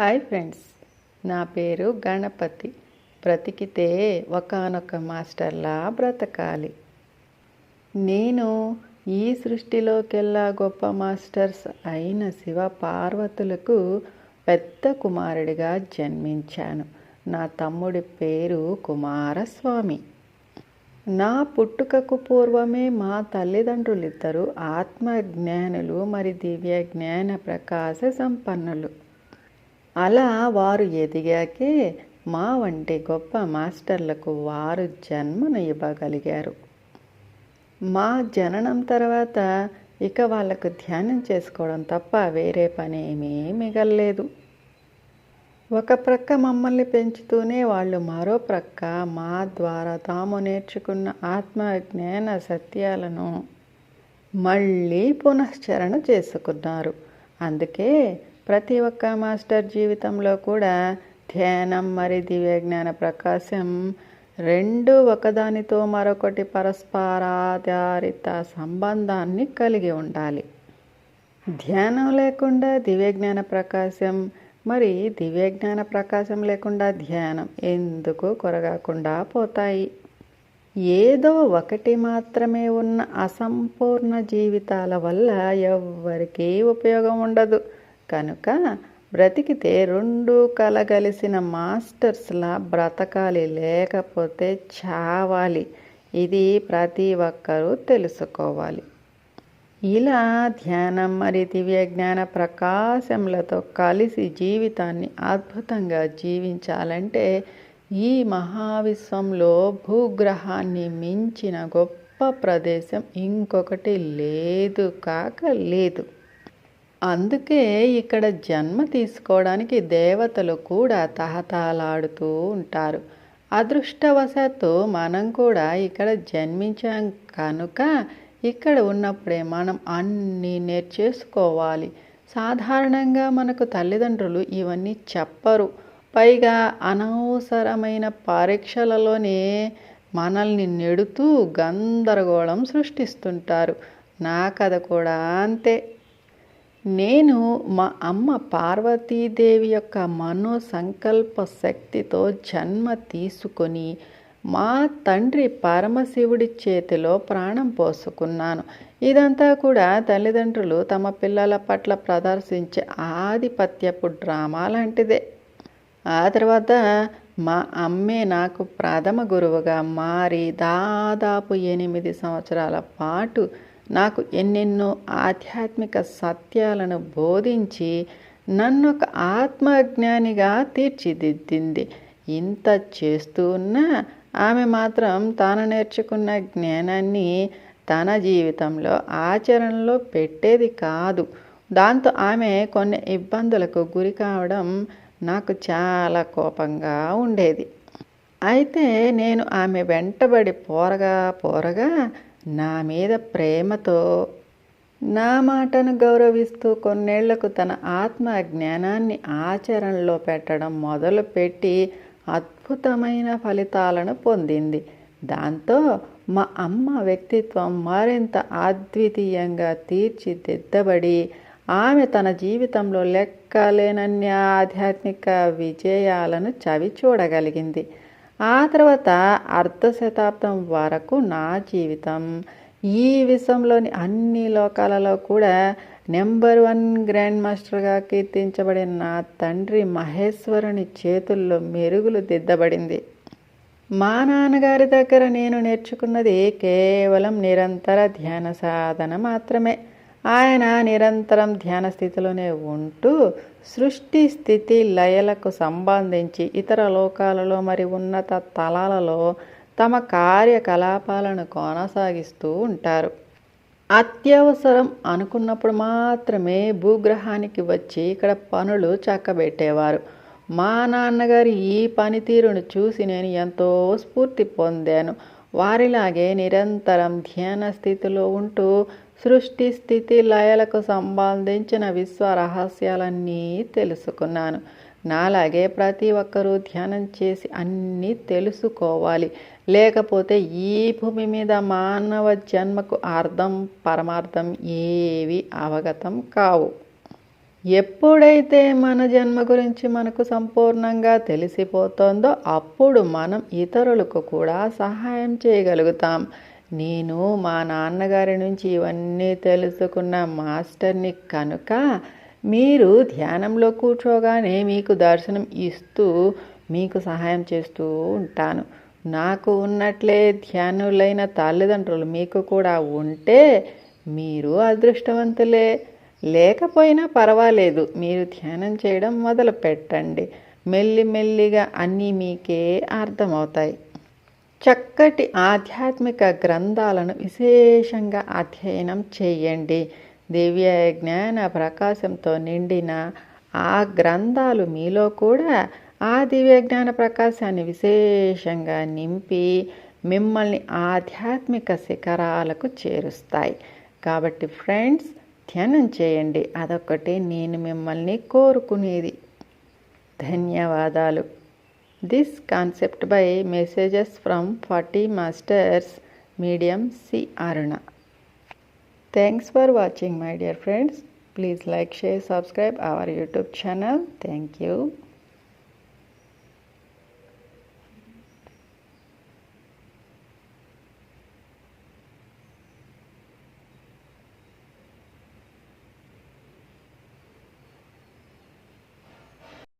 Hi friends నా పేరు గణపతి. బ్రతికితే ఒకానొక మాస్టర్లా బ్రతకాలి. నేను ఈ సృష్టిలోకెల్లా గొప్ప మాస్టర్స్ అయిన శివ పార్వతులకు పెద్ద కుమారుడిగా జన్మించాను. నా తమ్ముడి పేరు కుమారస్వామి. నా పుట్టుకకు పూర్వమే మా తల్లిదండ్రులిద్దరూ ఆత్మజ్ఞానులు మరి దివ్య జ్ఞాన ప్రకాశ సంపన్నులు. అలా వారు ఎదిగాకే మా వంటి గొప్ప మాస్టర్లకు వారు జన్మను ఇవ్వగలిగారు. మా జననం తర్వాత ఇక వాళ్ళకు ధ్యానం చేసుకోవడం తప్ప వేరే పని ఏమీ మిగల్లేదు. ఒక ప్రక్క మమ్మల్ని పెంచుతూనే వాళ్ళు మరో ప్రక్క మా ద్వారా తాము నేర్చుకున్న ఆత్మ జ్ఞాన సత్యాలను మళ్ళీ పునశ్చరణ చేసుకున్నారు. అందుకే ప్రతి ఒక్క మాస్టర్ జీవితంలో కూడా ధ్యానం మరి దివ్య జ్ఞాన ప్రకాశం రెండు ఒకదానితో మరొకటి పరస్పరాధారిత సంబంధాన్ని కలిగి ఉండాలి. ధ్యానం లేకుండా దివ్య జ్ఞాన ప్రకాశం మరి దివ్య జ్ఞాన ప్రకాశం లేకుండా ధ్యానం ఎందుకు కొరగాకుండా పోతాయి? ఏదో ఒకటి మాత్రమే ఉన్న అసంపూర్ణ జీవితాల వల్ల ఎవ్వరికీ ఉపయోగం ఉండదు. కనుక బ్రతికితే రెండు కలగలిసిన మాస్టర్స్లా బ్రతకాలి లేకపోతే చావాలి. ఇది ప్రతి ఒక్కరూ తెలుసుకోవాలి. ఇలా ధ్యానం మరి దివ్య జ్ఞాన ప్రకాశములతో కలిసి జీవితాన్ని అద్భుతంగా జీవించాలంటే ఈ మహావిశ్వంలో భూగ్రహాన్ని మించిన గొప్ప ప్రదేశం ఇంకొకటి లేదు కాక లేదు. అందుకే ఇక్కడ జన్మ తీసుకోవడానికి దేవతలు కూడా తహతలాడుతూ ఉంటారు. అదృష్టవశాత్తు మనం కూడా ఇక్కడ జన్మించాం కనుక ఇక్కడ ఉన్నప్పుడే మనం అన్నీ నేర్చేసుకోవాలి. సాధారణంగా మనకు తల్లిదండ్రులు ఇవన్నీ చెప్పరు. పైగా అనవసరమైన పరీక్షలలోనే మనల్ని నెడుతూ గందరగోళం సృష్టిస్తుంటారు. నా కథ కూడా అంతే. నేను మా అమ్మ పార్వతీదేవి యొక్క మనో సంకల్ప శక్తితో జన్మ తీసుకొని మా తండ్రి పరమశివుడి చేతిలో ప్రాణం పోసుకున్నాను. ఇదంతా కూడా తల్లిదండ్రులు తమ పిల్లల పట్ల ప్రదర్శించే ఆధిపత్యపు డ్రామా లాంటిదే. ఆ తర్వాత మా అమ్మే నాకు ప్రథమ గురువుగా మారి దాదాపు ఎనిమిది సంవత్సరాల పాటు నాకు ఎన్నెన్నో ఆధ్యాత్మిక సత్యాలను బోధించి నన్ను ఒక ఆత్మజ్ఞానిగా తీర్చిదిద్దింది. ఇంత చేస్తూ ఉన్నా ఆమె మాత్రం తాను నేర్చుకున్న జ్ఞానాన్ని తన జీవితంలో ఆచరణలో పెట్టేది కాదు. దాంతో ఆమె కొన్ని ఇబ్బందులకు గురి కావడం నాకు చాలా కోపంగా ఉండేది. అయితే నేను ఆమె వెంటబడి పోరగా పోరగా నా మీద ప్రేమతో నా మాటను గౌరవిస్తూ కొన్నేళ్ళకు తన ఆత్మ జ్ఞానాన్ని ఆచరణలో పెట్టడం మొదలుపెట్టి అద్భుతమైన ఫలితాలను పొందింది. దాంతో మా అమ్మ వ్యక్తిత్వం మరింత అద్వితీయంగా తీర్చిదిద్దబడి ఆమె తన జీవితంలో లెక్కలేనన్ని ఆధ్యాత్మిక విజయాలను చవి చూడగలిగింది ఆ తర్వాత అర్ధ శతాబ్దం వరకు నా జీవితం. ఈ విశ్వంలోని అన్ని లోకాలలో కూడా నెంబర్ వన్ గ్రాండ్ మాస్టర్గా కీర్తించబడిన నా తండ్రి మహేశ్వరుని చేతుల్లో మెరుగులు దిద్దబడింది. మా నాన్నగారి దగ్గర నేను నేర్చుకున్నది కేవలం నిరంతర ధ్యాన సాధన మాత్రమే. ఆయన నిరంతరం ధ్యాన స్థితిలోనే ఉంటూ సృష్టి స్థితి లయలకు సంబంధించి ఇతర లోకాలలో మరి ఉన్నత తలాలలో తమ కార్యకలాపాలను కొనసాగిస్తూ ఉంటారు. అత్యవసరం అనుకున్నప్పుడు మాత్రమే భూగ్రహానికి వచ్చి ఇక్కడ పనులు చక్కబెట్టేవారు. మా నాన్నగారి ఈ పనితీరును చూసి నేను ఎంతో స్ఫూర్తి పొందాను. వారిలాగే నిరంతరం ధ్యాన స్థితిలో ఉంటూ సృష్టి స్థితి లయలకు సంబంధించిన విశ్వ రహస్యాలన్నీ తెలుసుకున్నాను. నాలాగే ప్రతి ఒక్కరూ ధ్యానం చేసి అన్నీ తెలుసుకోవాలి. లేకపోతే ఈ భూమి మీద మానవ జన్మకు అర్థం పరమార్థం ఏవి అవగతం కావు. ఎప్పుడైతే మన జన్మ గురించి మనకు సంపూర్ణంగా తెలిసిపోతుందో అప్పుడు మనం ఇతరులకు కూడా సహాయం చేయగలుగుతాం. నేను మా నాన్నగారి నుంచి ఇవన్నీ తెలుసుకున్న మాస్టర్ని కనుక మీరు ధ్యానంలో కూర్చోగానే మీకు దర్శనం ఇస్తూ మీకు సహాయం చేస్తూ ఉంటాను. నాకు ఉన్నట్లే ధ్యానులైన తల్లిదండ్రులు మీకు కూడా ఉంటే మీరు అదృష్టవంతులే. లేకపోయినా పర్వాలేదు మీరు ధ్యానం చేయడం మొదలు పెట్టండి మెల్లిమెల్లిగా అన్నీ మీకే అర్థమవుతాయి. చక్కటి ఆధ్యాత్మిక గ్రంథాలను విశేషంగా అధ్యయనం చేయండి. దివ్య జ్ఞాన ప్రకాశంతో నిండిన ఆ గ్రంథాలు మీలో కూడా ఆ దివ్య జ్ఞాన ప్రకాశాన్ని విశేషంగా నింపి మిమ్మల్ని ఆధ్యాత్మిక శిఖరాలకు చేరుస్తాయి. కాబట్టి ఫ్రెండ్స్ ధ్యానం చేయండి. అదొకటి నేను మిమ్మల్ని కోరుకునేది. ధన్యవాదాలు. This concept by messages from 40 masters medium C Aruna. Thanks for watching my dear friends. Please like, share, subscribe our YouTube channel. Thank you.